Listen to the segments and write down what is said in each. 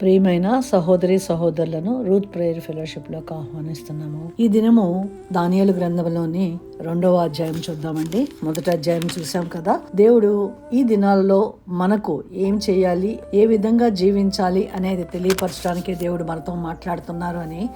ప్రియమైన సహోదరి సహోదరులను రూత్ ప్రేయర్ ఫెలోషిప్లోకి ఆహ్వానిస్తున్నాము. ఈ దినము దానియలు గ్రంథంలోని రెండవ అధ్యాయం చూద్దామండి. మొదటి అధ్యాయం చూసాం కదా? దేవుడు ఈ దినాలలో మనకు ఏం చేయాలి? ఏ విధంగా జీవించాలి అనేది తెలియపరచడానికి దేవుడు మనతో మాట్లాడుతున్నారు అని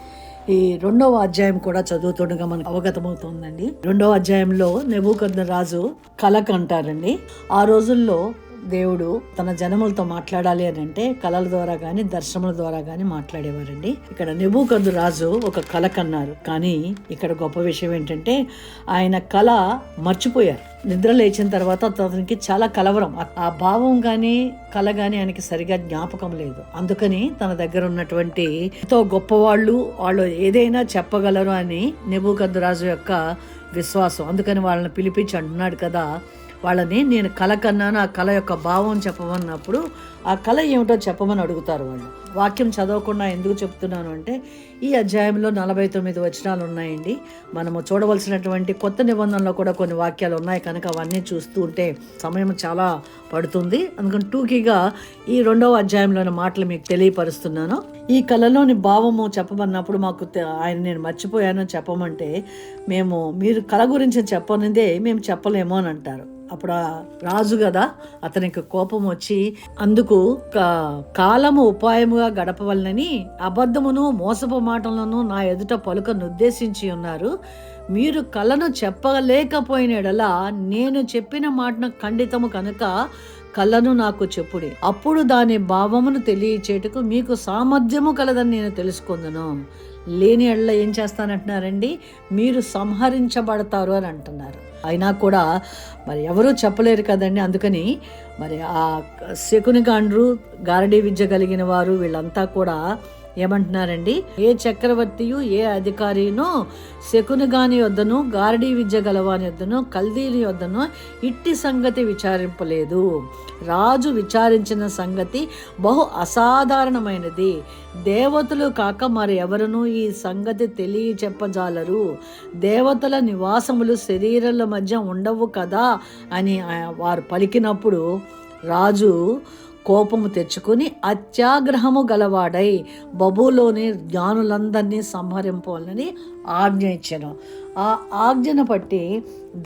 ఈ రెండవ అధ్యాయం కూడా చదువుతుండగా మనకు అవగతమవుతుందండి. రెండవ అధ్యాయంలో నెబూకద్న రాజు కలకంటారండి. ఆ రోజుల్లో దేవుడు తన జనములతో మాట్లాడాలి అని అంటే కళల ద్వారా కానీ దర్శనముల ద్వారా కానీ మాట్లాడేవారండి. ఇక్కడ నెబూకద్దు రాజు ఒక కళ కన్నారు. కానీ ఇక్కడ గొప్ప విషయం ఏంటంటే ఆయన కళ మర్చిపోయారు. నిద్ర లేచిన తర్వాత అతనికి చాలా కలవరం. ఆ- భావం కానీ కళ కానీ ఆయనకి సరిగా జ్ఞాపకం లేదు. అందుకని తన దగ్గర ఉన్నటువంటి ఎంతో గొప్పవాళ్ళు వాళ్ళు ఏదైనా చెప్పగలరు అని నెబూకద్దు రాజు యొక్క విశ్వాసం. అందుకని వాళ్ళని పిలిపించి అంటున్నాడు కదా వాళ్ళని నేను కళ కన్నాను ఆ కళ యొక్క భావం చెప్పమన్నప్పుడు ఆ కళ ఏమిటో చెప్పమని అడుగుతారు వాళ్ళు. వాక్యం చదవకుండా ఎందుకు చెప్తున్నాను అంటే ఈ అధ్యాయంలో నలభై తొమ్మిది వచనాలు ఉన్నాయండి. మనము చూడవలసినటువంటి కొత్త నిబంధనలో కూడా కొన్ని వాక్యాలు ఉన్నాయి. కనుక అవన్నీ చూస్తూ ఉంటే సమయం చాలా పడుతుంది. అందుకని టూకీగా ఈ రెండవ అధ్యాయంలోని మాటలు మీకు తెలియపరుస్తున్నాను. ఈ కళలోని భావము చెప్పమన్నప్పుడు మాకు ఆయన నేను మర్చిపోయాను చెప్పమంటే మేము మీరు కళ గురించి చెప్పనిదే మేము చెప్పలేము అని అంటారు. అప్పుడు రాజు కదా అతనికి కోపం వచ్చి అందుకు కా- కాలము ఉపాయముగా గడపవలనని అబద్ధమును మోసపు మాటలను నా ఎదుట పలుకను ఉద్దేశించి ఉన్నారు. మీరు కళను చెప్పలేకపోయినడలా నేను చెప్పిన మాటను ఖండితము కనుక కళ్ళను నాకు చెప్పుడి. అప్పుడు దాని భావమును తెలియచేటకు మీకు సామర్థ్యము కలదని నేను తెలుసుకుందను. లేని ఎడల ఏం చేస్తానంటున్నారండి? మీరు సంహరించబడతారు అని అంటున్నారు. అయినా కూడా మరి ఎవరూ చెప్పలేరు కదండి. అందుకని మరి ఆ శకుని గాండ్రు గారడీ విద్య కలిగిన వారు వీళ్ళంతా కూడా ఏమంటున్నారండి? ఏ చక్రవర్తియు ఏ అధికారినో శకుని గాని వద్దను గారడీ విద్య గలవాని వద్దను కల్దీని వద్దను ఇట్టి సంగతి విచారింపలేదు. రాజు విచారించిన సంగతి బహు అసాధారణమైనది. దేవతలు కాక మరి ఎవరునూ ఈ సంగతి తెలియ చెప్పజాలరు దేవతల నివాసములు శరీరాల మధ్య ఉండవు కదా అని వారు పలికినప్పుడు రాజు కోపము తెచ్చుకుని అత్యాగ్రహము గలవాడై బబులోని జ్ఞానులందరినీ సంహరింపాలని ఆజ్ఞ ఇచ్చాను. ఆ ఆజ్ఞను బట్టి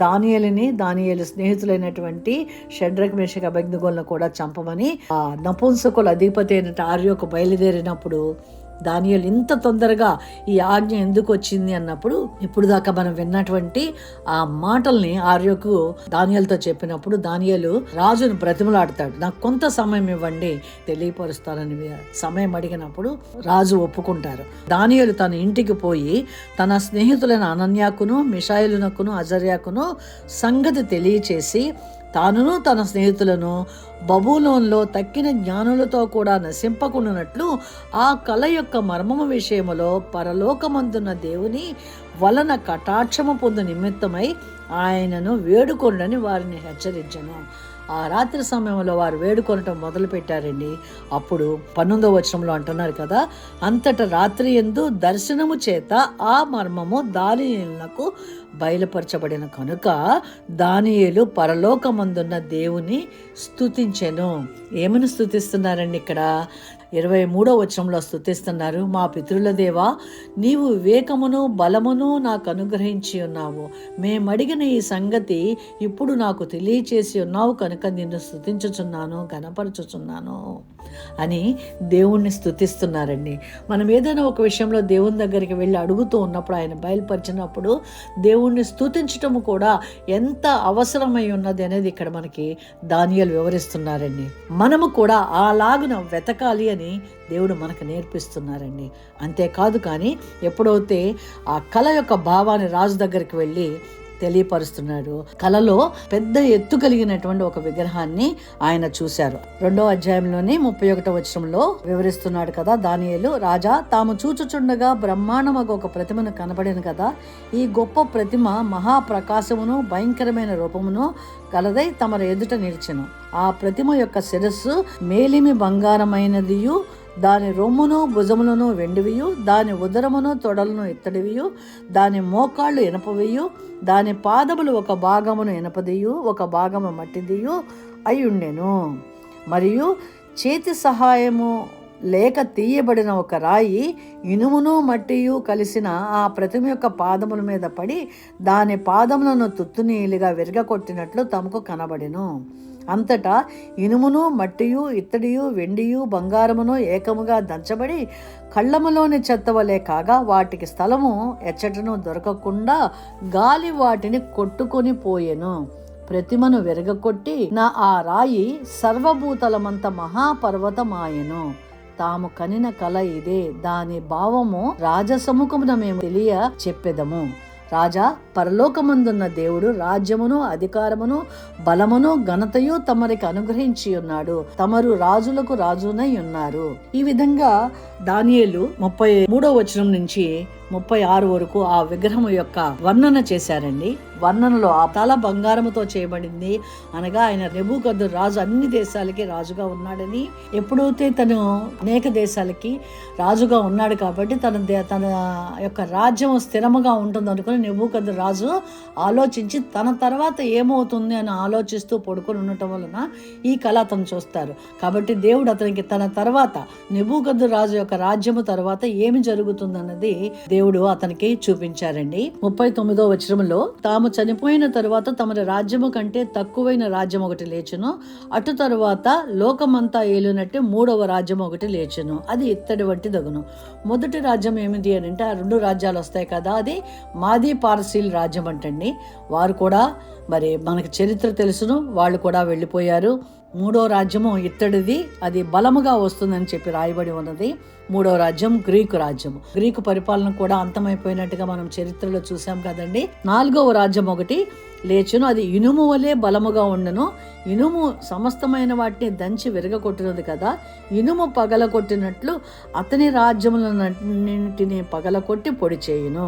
దానియలిని దానియలు స్నేహితులైనటువంటి షడ్రక్ మేషక అభిజ్ఞగోలను కూడా చంపమని ఆ నపుంసకుల అధిపతి అయిన ఆర్యోకు బయలుదేరినప్పుడు దానియలు ఇంత తొందరగా ఈ ఆజ్ఞ ఎందుకు వచ్చింది అన్నప్పుడు ఇప్పుడు దాకా మనం విన్నటువంటి ఆ మాటల్ని ఆర్యకు దానియలతో చెప్పినప్పుడు దానియలు రాజును బ్రతిమలాడతాడు. నాకు కొంత సమయం ఇవ్వండి తెలియపరుస్తానని సమయం అడిగినప్పుడు రాజు ఒప్పుకుంటారు. దానియలు తన ఇంటికి పోయి తన స్నేహితులైన అనన్యాకును మిషాయిలునకును అజర్యాకును సంగతి తెలియచేసి తానును తన స్నేహితులను బబులోన్లో తక్కిన జ్ఞానులతో కూడా నశింపకుండానట్లు ఆ కళ యొక్క మర్మము విషయములో పరలోకమందున్న దేవుని వలన కటాక్షము పొందు నిమిత్తమై ఆయనను వేడుకొండని వారిని హెచ్చరించను. ఆ రాత్రి సమయంలో వారు వేడుకొనటం మొదలుపెట్టారండి. అప్పుడు పన్నెండో వచనంలో అంటున్నారు కదా అంతట రాత్రి ఎందు దర్శనము చేత ఆ మర్మము దానియలకు బయలుపరచబడిన కనుక దానియేలు పరలోకమందున్న దేవుని స్థుతించెను ఏమని స్థుతిస్తున్నారండి ఇక్కడ? ఇరవై మూడో వచనంలో స్థుతిస్తున్నారు మా పితృల దేవా నీవు వివేకమును బలమును నాకు అనుగ్రహించి ఉన్నావు. మేమడిగిన ఈ సంగతి ఇప్పుడు నాకు తెలియచేసి ఉన్నావు కనుక నిన్ను స్థుతించుచున్నాను గనపరచుచున్నాను అని దేవుణ్ణి స్థుతిస్తున్నారండి మనం ఏదైనా ఒక విషయంలో దేవుని దగ్గరికి వెళ్ళి అడుగుతూ ఉన్నప్పుడు ఆయన బయలుపరిచినప్పుడు దేవుణ్ణి స్థుతించటము కూడా ఎంత అవసరమై ఉన్నది అనేది ఇక్కడ మనకి దానియలు వివరిస్తున్నారండి. మనము కూడా అలాగున వెతకాలి అని దేవుడు మనకు నేర్పిస్తున్నారండి. అంతేకాదు కానీ ఎప్పుడైతే ఆ కళ యొక్క భావాన్ని రాజు దగ్గరికి వెళ్ళి తెలియపరుస్తున్నాడు. కలలో పెద్ద ఎత్తు కలిగినటువంటి ఒక విగ్రహాన్ని ఆయన చూశారు. రెండో అధ్యాయంలోని ముప్పై ఒకటో వచనంలో వివరిస్తున్నాడు కదా దానియలు రాజా తాము చూచుచుండగా బ్రహ్మాండమగు ఒక ప్రతిమను కనబడిన కదా. ఈ గొప్ప ప్రతిమ మహాప్రకాశమును భయంకరమైన రూపమును కలదై తమరు ఎదుట నిలిచెను. ఆ ప్రతిమ యొక్క శిరస్సు మేలిమి బంగారమైనదియు దాని రొమ్మును భుజములను వెండివియు దాని ఉదరమును తొడలను ఇత్తడివియు దాని మోకాళ్ళు ఇనపవియు దాని పాదములు ఒక భాగమును ఇనపదియు ఒక భాగము మట్టిదియు అయ్యుండెను. మరియు చేతి సహాయము లేక తీయబడిన ఒక రాయి ఇనుమును మట్టియు కలిసిన ఆ ప్రతిమ యొక్క పాదముల మీద పడి దాని పాదములను తుత్తునీలుగా విరగకొట్టినట్లు తమకు కనబడెను. అంతటా ఇనుమును మట్టియు ఇత్తడియు వెండియు బంగారమును ఏకముగా దంచబడి కళ్ళములోని చెత్తవలే కాగా వాటికి స్థలము ఎచ్చటను దొరకకుండా గాలి వాటిని కొట్టుకొని పోయెను. ప్రతిమను విరగకొట్టి నా ఆ రాయి సర్వభూతలమంత మహాపర్వతమాయెను. తాము కనిన కల ఇదే. దాని భావము రాజసముఖమున మేము తెలియ చెప్పెదము. రాజా పరలోకమందున్న దేవుడు రాజ్యమును అధికారమును బలమును ఘనతయు తమరికి అనుగ్రహించి ఉన్నాడు. తమరు రాజులకు రాజునై ఉన్నారు. ఈ విధంగా దానియేలు ముప్పై మూడో వచనం నుంచి ముప్పై ఆరు వరకు ఆ విగ్రహం యొక్క వర్ణన చేశారండి. వర్ణనలో ఆ తల బంగారముతో చేయబడింది. అనగా ఆయన రెబుకద్దు రాజు అన్ని దేశాలకి రాజుగా ఉన్నాడని ఎప్పుడైతే తను అనేక దేశాలకి రాజుగా ఉన్నాడు కాబట్టి తన దే- తన యొక్క రాజ్యం స్థిరముగా ఉంటుంది అనుకుని నెబుకద్దు రాజు ఆలోచించి తన తర్వాత ఏమవుతుంది అని ఆలోచిస్తూ పడుకొని ఉండటం వలన ఈ కళ అతను చూస్తారు. కాబట్టి దేవుడు అతనికి తన తర్వాత నెబుకద్దు రాజు యొక్క రాజ్యము తర్వాత ఏమి జరుగుతుందన్నది దేవుడు అతనికి చూపించారండి. ముప్పై తొమ్మిదో వచనంలో తాము చనిపోయిన తరువాత తమ రాజ్యము కంటే తక్కువైన రాజ్యం ఒకటి లేచును. అటు తరువాత లోకమంతా ఏలినట్టు మూడవ రాజ్యం ఒకటి లేచును. అది ఇత్తడి వంటి దగును. మొదటి రాజ్యం ఏమిటి అని అంటే ఆ రెండు రాజ్యాలు వస్తాయి కదా అది మాది పార్సీల్ రాజ్యం అంటండి. వారు కూడా మరి మనకి చరిత్ర తెలుసును వాళ్ళు కూడా వెళ్ళిపోయారు. మూడో రాజ్యము ఇత్తడిది అది బలముగా వస్తుందని చెప్పి రాయబడి ఉన్నది. మూడో రాజ్యం గ్రీకు రాజ్యం గ్రీకు పరిపాలన కూడా అంతమైపోయినట్టుగా మనం చరిత్రలో చూసాం కదండి. నాలుగవ రాజ్యం ఒకటి లేచును అది ఇనుము వలె బలముగా ఉండను. ఇనుము సమస్తమైన వాటిని దంచి విరగకొట్టినది కదా. ఇనుము పగలగొట్టినట్లు అతని రాజ్యములన్నింటినీ పగలకొట్టి పొడి చేయును.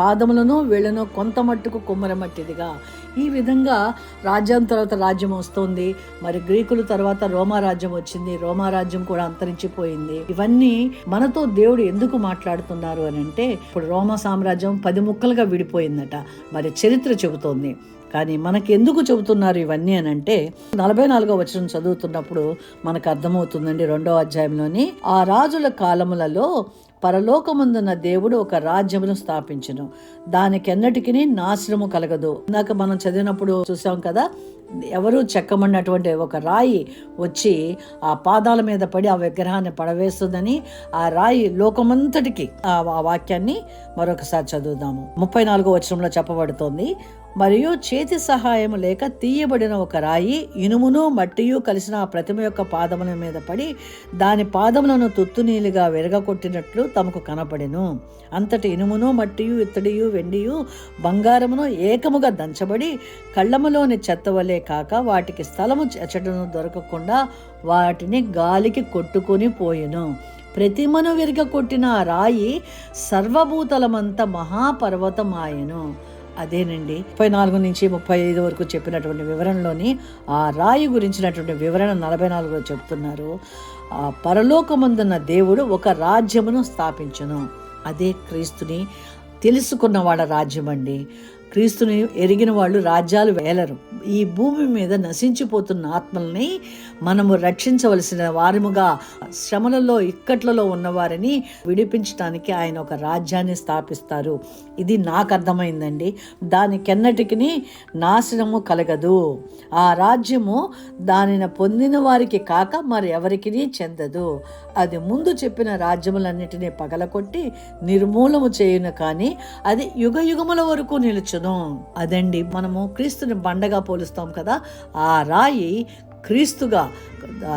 పాదములను వీళ్ళను కొంత మట్టుకు కుమ్మరమట్టిదిగా ఈ విధంగా రాజ్యం తర్వాత రాజ్యం వస్తుంది. మరి గ్రీకుల తర్వాత రోమా రాజ్యం వచ్చింది. రోమా రాజ్యం కూడా అంతరించిపోయింది. ఇవన్నీ మనతో దేవుడు ఎందుకు మాట్లాడుతున్నారు అని అంటే ఇప్పుడు రోమా సామ్రాజ్యం పది ముక్కలుగా విడిపోయిందట. మరి చరిత్ర చెబుతోంది. కానీ మనకి ఎందుకు చెబుతున్నారు ఇవన్నీ అని అంటే నలభై నాలుగో వచనం చదువుతున్నప్పుడు మనకు అర్థమవుతుందండి రెండో అధ్యాయంలోని ఆ రాజుల కాలములలో పరలోకముందున్న దేవుడు ఒక రాజ్యమును స్థాపించను. దానికెన్నటికి నాశనము కలగదు. ఇందాక మనం చదివినప్పుడు చూసాం కదా ఎవరు చెక్కమన్నటువంటి ఒక రాయి వచ్చి ఆ పాదాల మీద పడి ఆ విగ్రహాన్ని పడవేస్తుందని ఆ రాయి లోకమంతటికి ఆ ఆ వాక్యాన్ని మరొకసారి చదువుదాము. ముప్పై నాలుగో వచనంలో చెప్పబడుతోంది మరియు చేతి సహాయం లేక తీయబడిన ఒక రాయి ఇనుమును మట్టియు కలిసిన ఆ ప్రతిమ యొక్క పాదముల మీద పడి దాని పాదములను తుత్తునీలుగా విరగకొట్టినట్లు తమకు కనపడెను. అంతటి ఇనుమును మట్టియు ఇత్తడియు వెండియు బంగారమును ఏకముగా దంచబడి కళ్ళములోని చెత్తవలే కాక వాటికి స్థలము చెచ్చటను దొరకకుండా వాటిని గాలికి కొట్టుకొని పోయెను. ప్రతిమను విరగకొట్టిన ఆ రాయి సర్వభూతలమంత మహాపర్వతమాయెను. అదేనండి. ముప్పై నాలుగు నుంచి ముప్పై ఐదు వరకు చెప్పినటువంటి వివరణలోని ఆ రాయి గురించినటువంటి వివరణ నలభై నాలుగులో చెప్తున్నారు. ఆ పరలోకమందున్న దేవుడు ఒక రాజ్యమును స్థాపించను. అదే క్రీస్తుని తెలుసుకున్న వాళ్ళ రాజ్యం అండి క్రీస్తుని ఎరిగిన వాళ్ళు రాజ్యాలు వేలరు. ఈ భూమి మీద నశించిపోతున్న ఆత్మల్ని మనము రక్షించవలసిన వారముగా శ్రమలలో ఇక్కట్లలో ఉన్నవారిని విడిపించడానికి ఆయన ఒక రాజ్యాన్ని స్థాపిస్తారు. ఇది నాకు అర్థమైందండి. దానికెన్నటికి నాశనము కలగదు. ఆ రాజ్యము దానిని పొందిన వారికి కాక మరి ఎవరికి చెందదు. అది ముందు చెప్పిన రాజ్యములన్నిటినీ పగలకొట్టి నిర్మూలము చేయును కానీ అది యుగ యుగముల వరకు నిలుచు అదండి మనము క్రీస్తుని బండగా పోలుస్తాం కదా ఆ రాయి క్రీస్తుగా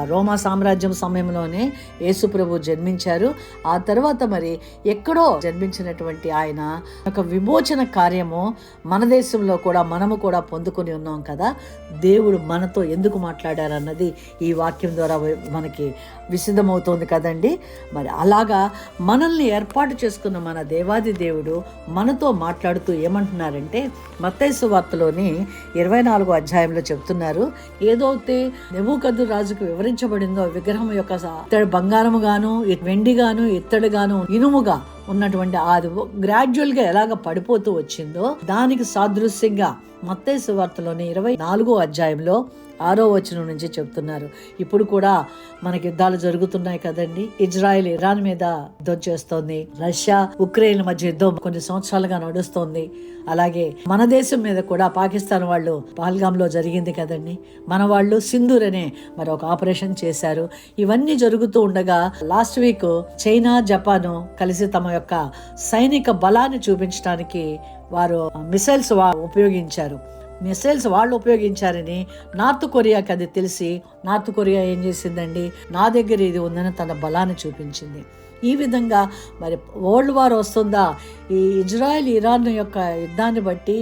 రోమా సామ్రాజ్యం సమయంలోనే యేసుప్రభు జన్మించారు. ఆ తర్వాత మరి ఎక్కడో జన్మించినటువంటి ఆయన ఒక విమోచన కార్యము మన దేశంలో కూడా మనము కూడా పొందుకొని ఉన్నాం కదా. దేవుడు మనతో ఎందుకు మాట్లాడారన్నది ఈ వాక్యం ద్వారా మనకి విసిద్ధమవుతోంది కదండి. మరి అలాగా మనల్ని ఏర్పాటు చేసుకున్న మన దేవాది దేవుడు మనతో మాట్లాడుతూ ఏమంటున్నారంటే మత్తైసు వార్తలోని ఇరవై నాలుగో అధ్యాయంలో చెప్తున్నారు. ఏదైతే నెబుకద్దు రాజుకు వివరించబడిందో విగ్రహం యొక్క ఇత్తడి బంగారము గాను వెండి గాను ఇత్తడి గాను ఇనుముగా ఉన్నటువంటి అది గ్రాడ్యువల్గా ఎలాగ పడిపోతూ వచ్చిందో దానికి సాదృశ్యంగా మత్తయి సువార్తలోని ఇరవై నాలుగో అధ్యాయంలో ఆరో వచనం నుంచి చెప్తున్నారు. ఇప్పుడు కూడా మనకి యుద్ధాలు జరుగుతున్నాయి కదండి. ఇజ్రాయెల్ ఇరాన్ మీద యుద్ధం చేస్తోంది. రష్యా ఉక్రెయిన్ మధ్య యుద్ధం కొన్ని సంవత్సరాలుగా నడుస్తోంది. అలాగే మన దేశం మీద కూడా పాకిస్తాన్ వాళ్ళు పహల్గామ్లో జరిగింది కదండి. మన వాళ్ళు సింధూర్ అనే మరి ఒక ఆపరేషన్ చేశారు. ఇవన్నీ జరుగుతూ ఉండగా లాస్ట్ వీక్ చైనా జపాన్ కలిసి తమ యొక్క సైనిక బలాన్ని చూపించడానికి వారు మిసైల్స్ ఉపయోగించారు. మిసైల్స్ వాళ్ళు ఉపయోగించారని నార్త్ కొరియాకి అది తెలిసి నార్త్ కొరియా ఏం చేసిందండి? నా దగ్గర ఇది ఉందని తన బలాన్ని చూపించింది. ఈ విధంగా మరి వరల్డ్ వార్ వస్తుందా? ఈ ఇజ్రాయెల్ ఇరాన్ యొక్క యుద్ధాన్ని బట్టి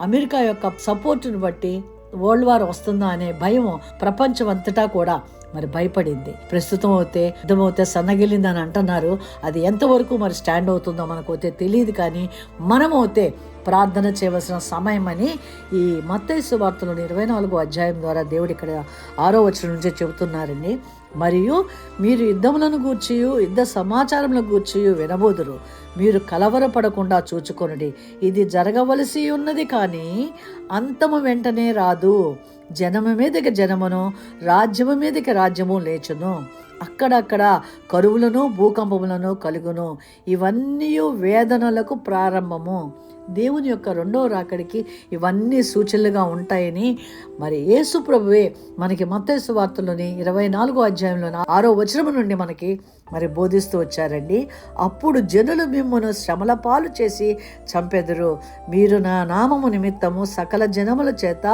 అమెరికా యొక్క సపోర్టును బట్టి వరల్డ్ వార్ వస్తుందా అనే భయం ప్రపంచం అంతటా కూడా మరి భయపడింది. ప్రస్తుతం అయితే యుద్ధమవుతే సన్నగిలిందని అంటున్నారు. అది ఎంతవరకు మరి స్టాండ్ అవుతుందో మనకు అయితే తెలియదు కానీ మనమైతే ప్రార్థన చేయవలసిన సమయమని ఈ మత్తైసు వార్తలోని ఇరవై నాలుగో అధ్యాయం ద్వారా దేవుడు ఇక్కడ ఆరో వచ్చిన నుంచే చెబుతున్నారండి. మరియు మీరు యుద్ధములను గూర్చి యుద్ధ సమాచారములను గూర్చి వినబోదురు. మీరు కలవరపడకుండా చూచుకొనుడి. ఇది జరగవలసి ఉన్నది కానీ అంతము వెంటనే రాదు. జనము మీదకి జనమును రాజ్యము మీదకి రాజ్యము లేచును. అక్కడక్కడ కరువులను భూకంపములను కలుగును. ఇవన్నీ వేదనలకు ప్రారంభము. దేవుని యొక్క రెండవ రాకడికి ఇవన్నీ సూచనలుగా ఉంటాయని మరి యేసు ప్రభువే మనకి మత్తైసు వార్తలోని ఇరవై నాలుగో అధ్యాయంలోని ఆరో వచనము నుండి మనకి మరి బోధిస్తూ వచ్చారండి. అప్పుడు జనులు మిమ్మను శ్రమల పాలు చేసి చంపెదరు. మీరు నా నామము నిమిత్తము సకల జనముల చేత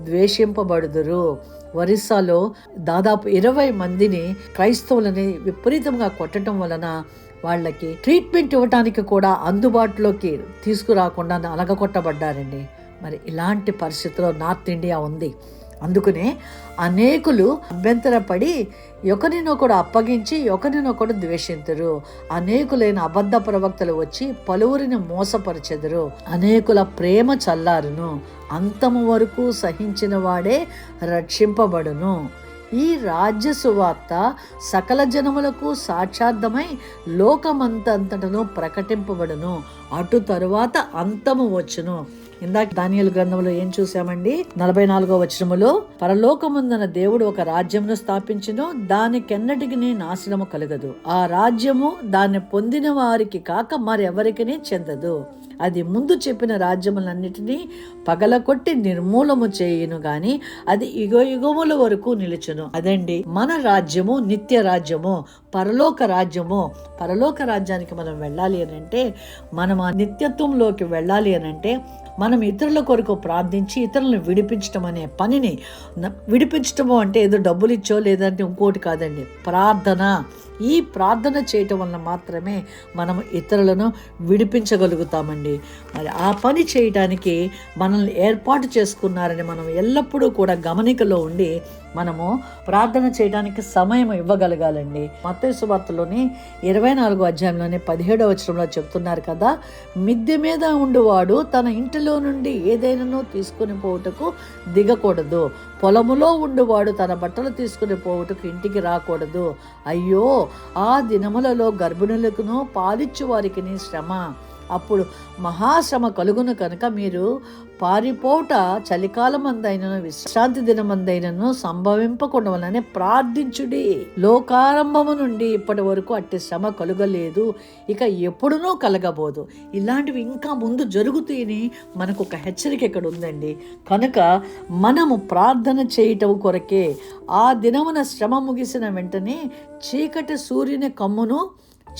ద్వేషింపబడుదురు. ఒరిస్సాలో దాదాపు ఇరవై మందిని క్రైస్తవులని విపరీతంగా కొట్టడం వలన వాళ్ళకి ట్రీట్మెంట్ ఇవ్వటానికి కూడా అందుబాటులోకి తీసుకురాకుండా అలగకొట్టబడ్డారండి మరి ఇలాంటి పరిస్థితిలో నార్త్ ఇండియా ఉంది. అందుకనే అనేకులు అభ్యంతరపడి ఒకరినొకడు అప్పగించి ఒకరినొకడు ద్వేషింతురు. అనేకులైన అబద్ధ ప్రవక్తలు వచ్చి పలువురిని మోసపరచెదరు. అనేకుల ప్రేమ చల్లారును. అంతము వరకు సహించిన వాడే రక్షింపబడును. ఈ రాజ్య సువార్త సకల జనములకు సాక్షార్థమై లోకమంతంతటను ప్రకటింపబడును. అటు తరువాత అంతము వచ్చును. ఇందాక దానియలు గ్రంథంలో ఏం చూసామండి? నలభై నాలుగో వచనములో పరలోకముందన దేవుడు ఒక రాజ్యమును స్థాపించును దానికెన్నటికి నాశనము కలగదు. ఆ రాజ్యము దాన్ని పొందిన వారికి కాక మరెవరికి చెందదు. అది ముందు చెప్పిన రాజ్యములన్నిటినీ పగలకొట్టి నిర్మూలము చేయును గాని అది యుగ యుగముల వరకు నిలుచును. అదండి మన రాజ్యము నిత్య రాజ్యము పరలోక రాజ్యము. పరలోక రాజ్యానికి మనం వెళ్ళాలి అని అంటే మనం ఆ నిత్యత్వంలోకి వెళ్ళాలి అని అంటే మనం ఇతరుల కొరకు ప్రార్థించి ఇతరులను విడిపించడం అనే పనిని విడిపించటము అంటే ఏదో డబ్బులు ఇచ్చో లేదంటే ఇంకోటి కాదండి ప్రార్థన. ఈ ప్రార్థన చేయటం వల్ల మాత్రమే మనం ఇతరులను విడిపించగలుగుతామండి. మరి ఆ పని చేయటానికి మనల్ని ఏర్పాటు చేసుకున్నారని మనం ఎల్లప్పుడూ కూడా గమనికలో ఉండి మనము ప్రార్థన చేయడానికి సమయం ఇవ్వగలగాలండి. మత్తయ్య వార్తలోని ఇరవై నాలుగో అధ్యాయంలోని పదిహేడవ వచనంలో చెప్తున్నారు కదా మిద్దె మీద ఉండువాడు తన ఇంటిలో నుండి ఏదైనానో తీసుకుని పోవుటకు దిగకూడదు. పొలములో ఉండువాడు తన బట్టలు తీసుకుని పోవుటకు ఇంటికి రాకూడదు. అయ్యో ఆ దినములలో గర్భిణులకును పాలిచ్చు వారికి శ్రమ. అప్పుడు మహాశ్రమ కలుగును కనుక మీరు పారిపోట చలికాలమందైనను విశ్రాంతి దినమందైనను సంభవింపకుండవలనే ప్రార్థించుడి. లోకారంభము నుండి ఇప్పటి వరకు అట్టి శ్రమ కలుగలేదు. ఇక ఎప్పుడునో కలగబోదు. ఇలాంటివి ఇంకా ముందు జరుగుతాయని మనకు ఒక హెచ్చరిక ఇక్కడ ఉందండి కనుక మనము ప్రార్థన చేయటం కొరకే ఆ దినమున శ్రమ ముగిసిన వెంటనే చీకటి సూర్యుని కమ్మును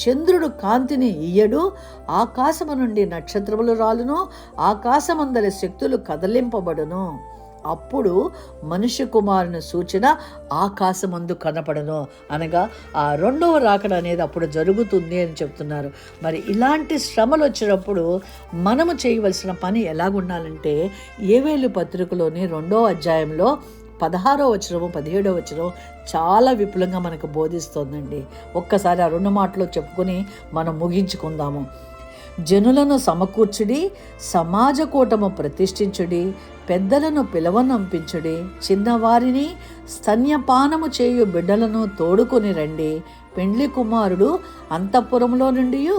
చంద్రుడు కాంతిని ఇయ్యడు. ఆకాశము నుండి నక్షత్రములు రాలును. ఆకాశమందలి శక్తులు కదలింపబడును. అప్పుడు మనుష్య కుమారుని సూచన ఆకాశమందు కనపడను. అనగా ఆ రెండవ రాకడ అనేది అప్పుడు జరుగుతుంది అని చెప్తున్నారు. మరి ఇలాంటి శ్రమలు వచ్చినప్పుడు మనము చేయవలసిన పని ఎలాగుండాలంటే ఏవేలు పత్రికలోని రెండో అధ్యాయంలో పదహారో వచనము పదిహేడో వచనం చాలా విపులంగా మనకు బోధిస్తోందండి. ఒక్కసారి ఆ రెండు మాటలు చెప్పుకొని మనం ముగించుకుందాము. జనులను సమకూర్చుడి సమాజ కూటము ప్రతిష్ఠించుడి పెద్దలను పిలవనంపించుడి చిన్నవారిని స్తన్యపానము చేయు బిడ్డలను తోడుకొని రండి. పెండ్లి కుమారుడు అంతఃపురంలో నుండి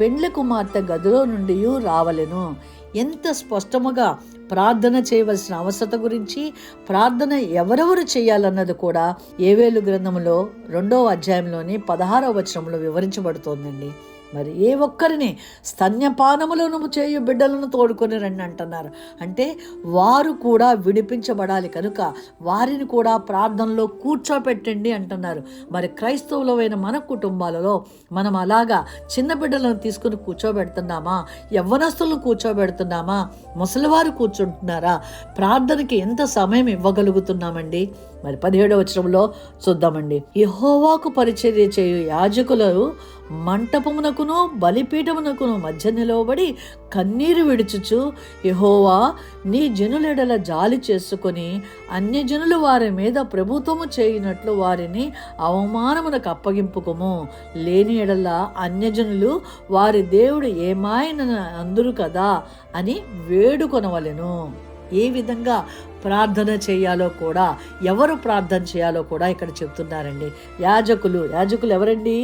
పెండ్లి కుమార్తె గదిలో నుండి రావలెను. ఎంత స్పష్టముగా ప్రార్థన చేయవలసిన అవసరత గురించి ప్రార్థన ఎవరెవరు చేయాలన్నది కూడా ఏవేలు గ్రంథములో రెండవ అధ్యాయంలోని పదహారవ వచనంలో వివరించబడుతోందండి. మరి ఏ ఒక్కరిని స్తన్యపానములను చేయు బిడ్డలను తోడుకొని రండి అంటున్నారు. అంటే వారు కూడా విడిపించబడాలి కనుక వారిని కూడా ప్రార్థనలో కూర్చోపెట్టండి అంటున్నారు. మరి క్రైస్తవులమైన మన కుటుంబాలలో మనం అలాగా చిన్న బిడ్డలను తీసుకుని కూర్చోబెడుతున్నామా? యవ్వనస్తులను కూర్చోబెడుతున్నామా? ముసలివారు కూర్చుంటున్నారా? ప్రార్థనకి ఎంత సమయం ఇవ్వగలుగుతున్నామండి? మరి పదిహేడవ వచనంలో చూద్దామండి. యహోవాకు పరిచర్య చేయు యాజకులు మంటపమునకును బలిపీఠమునకును మధ్య నిలవబడి కన్నీరు విడుచుచు యహోవా నీ జనులెడల జాలి చేసుకొని అన్యజనులు వారి మీద ప్రభుత్వము చేయినట్లు వారిని అవమానమునకు అప్పగింపుకుము. లేని ఎడల అన్యజనులు వారి దేవుడు ఏమాయన అందురు కదా అని వేడుకొనవలెను. ఏ విధంగా ప్రార్థన చేయాలో కూడా ఎవరు ప్రార్థన చేయాలో కూడా ఇక్కడ చెప్తున్నారండి. యాజకులు యాజకులు ఎవరండి?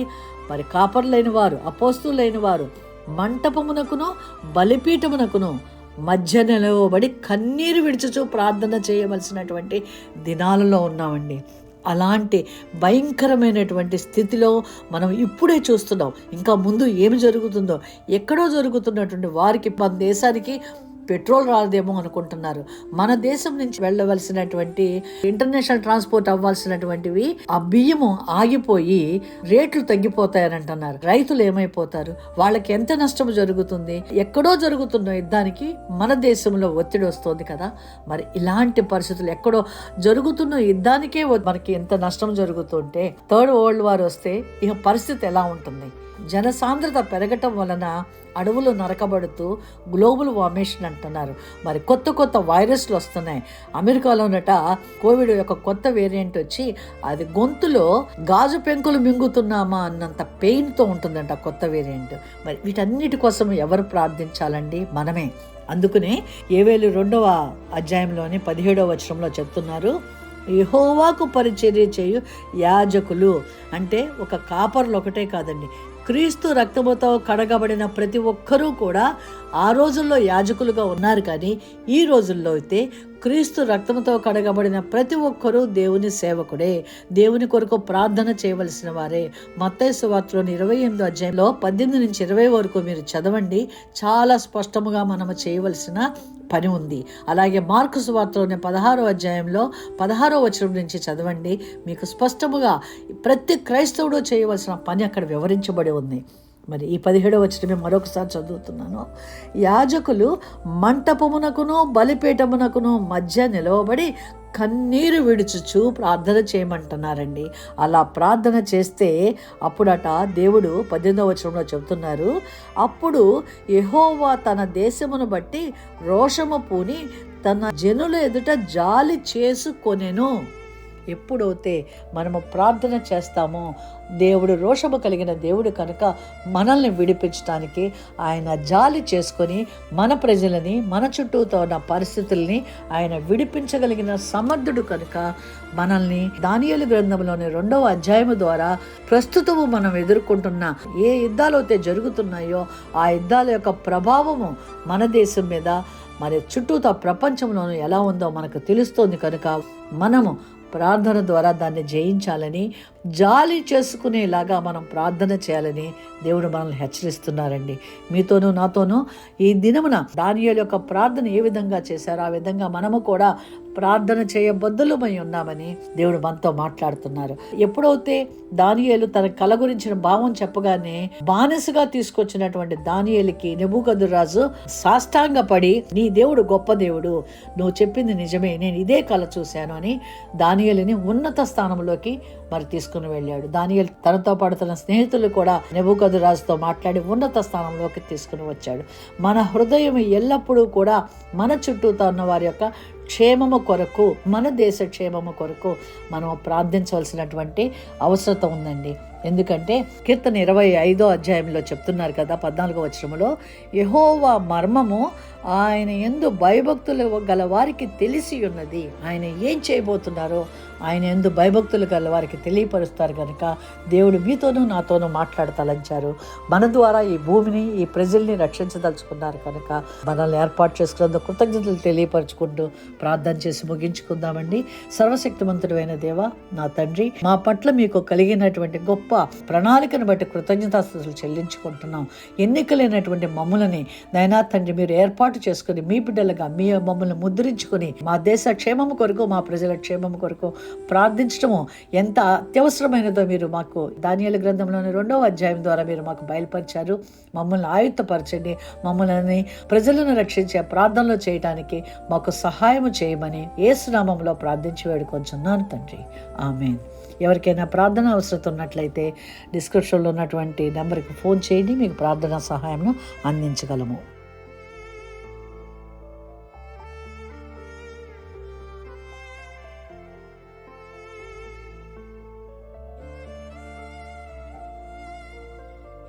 మరి కాపర్లైన వారు అపోస్తులైన వారు మంటపమునకును బలిపీఠమునకును మధ్య నిలవబడి కన్నీరు విడిచుచు ప్రార్థన చేయవలసినటువంటి దినాలలో ఉన్నామండి. అలాంటి భయంకరమైనటువంటి స్థితిలో మనం ఇప్పుడే చూస్తున్నాం. ఇంకా ముందు ఏమి జరుగుతుందో ఎక్కడో జరుగుతున్నటువంటి వారికి మన దేశానికి పెట్రోల్ రాదేమో అనుకుంటున్నారు. మన దేశం నుంచి వెళ్ళవలసినటువంటి ఇంటర్నేషనల్ ట్రాన్స్పోర్ట్ అవ్వాల్సినటువంటివి ఆ బియ్యము ఆగిపోయి రేట్లు తగ్గిపోతాయని అంటున్నారు రైతులు ఏమైపోతారు? వాళ్ళకి ఎంత నష్టం జరుగుతుంది? ఎక్కడో జరుగుతున్న యుద్ధానికి మన దేశంలో ఒత్తిడి వస్తుంది కదా. మరి ఇలాంటి పరిస్థితులు ఎక్కడో జరుగుతున్న యుద్ధానికే మనకి ఎంత నష్టం జరుగుతుంటే థర్డ్ వరల్డ్ వార్ వస్తే ఇక పరిస్థితి ఎలా ఉంటుంది? జనసాంద్రత పెరగటం వలన అడవులు నరకబడుతూ గ్లోబల్ వార్మేషన్ అంటున్నారు. మరి కొత్త కొత్త వైరస్లు వస్తున్నాయి. అమెరికాలో ఉన్నట కోవిడ్ యొక్క కొత్త వేరియంట్ వచ్చి అది గొంతులో గాజు పెంకులు మింగుతున్నామా అన్నంత పెయిన్తో ఉంటుందంట కొత్త వేరియంట్. మరి వీటన్నిటి కోసం ఎవరు ప్రార్థించాలండి? మనమే. అందుకనే ఏవేలు రెండవ అధ్యాయంలోని పదిహేడవ వచనంలో చెప్తున్నారు యహోవాకు పరిచర్య చేయు యాజకులు. అంటే ఒక కాపర్లు ఒకటే కాదండి క్రీస్తు రక్తముతో కడగబడిన ప్రతి ఒక్కరూ కూడా ఆ రోజుల్లో యాజకులుగా ఉన్నారు కానీ ఈ రోజుల్లో అయితే క్రీస్తు రక్తముతో కడగబడిన ప్రతి ఒక్కరూ దేవుని సేవకుడే. దేవుని కొరకు ప్రార్థన చేయవలసిన వారే. మత్తైసు వార్తలోని ఇరవై ఎనిమిదో అధ్యాయంలో పద్దెనిమిది నుంచి ఇరవై వరకు మీరు చదవండి. చాలా స్పష్టముగా మనము చేయవలసిన పని ఉంది. అలాగే మార్కు సువార్తలోని పదహారో అధ్యాయంలో పదహారో వచనం నుంచి చదవండి. మీకు స్పష్టముగా ప్రతి క్రైస్తవుడు చేయవలసిన పని అక్కడ వివరించబడి ఉంది. మరి ఈ పదిహేడో వచనమే మరొకసారి చదువుతున్నాను. యాజకులు మంటపమునకును బలిపీఠమునకును మధ్య నిలవబడి కన్నీరు విడుచుచు ప్రార్థన చేయమంటున్నారండి. అలా ప్రార్థన చేస్తే అప్పుడట దేవుడు పద్దెనిమిదవ వచనంలో చెబుతున్నారు అప్పుడు యహోవా తన దేశమును బట్టి రోషము పూని తన జనుల ఎదుట జాలి చేసుకొనెను. ఎప్పుడైతే మనము ప్రార్థన చేస్తామో దేవుడు రోషము కలిగిన దేవుడు కనుక మనల్ని విడిపించడానికి ఆయన జాలి చేసుకొని మన ప్రజలని మన చుట్టూతో ఉన్న పరిస్థితుల్ని ఆయన విడిపించగలిగిన సమర్థుడు కనుక మనల్ని దానియలు గ్రంథంలోని రెండవ అధ్యాయము ద్వారా ప్రస్తుతము మనం ఎదుర్కొంటున్న ఏ యుద్ధాలు అయితే జరుగుతున్నాయో ఆ యుద్ధాల యొక్క ప్రభావము మన దేశం మీద మరి చుట్టూతో ప్రపంచంలోనూ ఎలా ఉందో మనకు తెలుస్తోంది కనుక మనము ప్రార్థన ద్వారా దాన్ని జయించాలని జాలి చేసుకునేలాగా మనం ప్రార్థన చేయాలని దేవుడు మనల్ని హెచ్చరిస్తున్నారండి. మీతోనూ నాతోనూ ఈ దినమున దానియాల యొక్క ప్రార్థన ఏ విధంగా చేశారో ఆ విధంగా మనము కూడా ప్రార్థన చేయబద్దులమై ఉన్నామని దేవుడు మనతో మాట్లాడుతున్నారు. ఎప్పుడైతే దానియేలు తన కల గురించిన భావం చెప్పగానే బానిసగా తీసుకొచ్చినటువంటి దానియాలకి నెబుకదురాజు రాజు సాష్టాంగపడి నీ దేవుడు గొప్ప దేవుడు నువ్వు చెప్పింది నిజమే నేను ఇదే కళ చూశాను అని దానియాలని ఉన్నత స్థానంలోకి మరి తీసుకుని వెళ్ళాడు. దానియల్ తనతో పాటు తన స్నేహితులు కూడా నెబుకదురాజుతో మాట్లాడి ఉన్నత స్థానంలోకి తీసుకుని వచ్చాడు. మన హృదయం ఎల్లప్పుడూ కూడా మన చుట్టూతో ఉన్న వారి యొక్క క్షేమము కొరకు మన దేశ క్షేమము కొరకు మనం ప్రార్థించవలసినటువంటి అవసరత ఉందండి. ఎందుకంటే కీర్తన ఇరవై ఐదో అధ్యాయంలో చెప్తున్నారు కదా పద్నాలుగో వచనములో యహోవా మర్మము ఆయన ఎందు భయభక్తులు గల వారికి తెలిసి ఉన్నది. ఆయన ఏం చేయబోతున్నారో ఆయన ఎందు భయభక్తులు గల వారికి తెలియపరుస్తారు కనుక దేవుడు మీతోనూ నాతోనూ మాట్లాడతలంచారు. మన ద్వారా ఈ భూమిని ఈ ప్రజల్ని రక్షించదలుచుకున్నారు కనుక మనల్ని ఏర్పాటు చేసుకున్నందుకు కృతజ్ఞతలు తెలియపరచుకుంటూ ప్రార్థన చేసి ముగించుకుందామండి. సర్వశక్తిమంతుడైన దేవ నా తండ్రి మా పట్ల మీకు కలిగినటువంటి గొప్ప ప్రణాళికను బట్టి కృతజ్ఞతాస్తుతులు చెల్లించుకుంటున్నాం. ఎన్నికలైనటువంటి మమ్మల్ని నైనా తండ్రి మీరు ఏర్పాటు చేసుకుని మీ బిడ్డలుగా మీ మమ్మల్ని ముద్రించుకుని మా దేశ క్షేమం కొరకు మా ప్రజల క్షేమం కొరకు ప్రార్థించడము ఎంత అత్యవసరమైనదో మీరు మాకు దానియాల గ్రంథంలోని రెండవ అధ్యాయం ద్వారా మీరు మాకు బయలుపరిచారు. మమ్మల్ని ఆయుత్తపరచండి. మమ్మల్ని ప్రజలను రక్షించే ప్రార్థనలు చేయడానికి మాకు సహాయం సహాయము చేయమని ఏసునామంలో ప్రార్థించి వేడుకొంచున్నాను తండ్రి. ఆమెన్. ఎవరికైనా ప్రార్థన అవసరం ఉన్నట్లయితే డిస్క్రిప్షన్లో ఉన్నటువంటి నెంబర్కి ఫోన్ చేయండి మీకు ప్రార్థనా సహాయంను అందించగలము.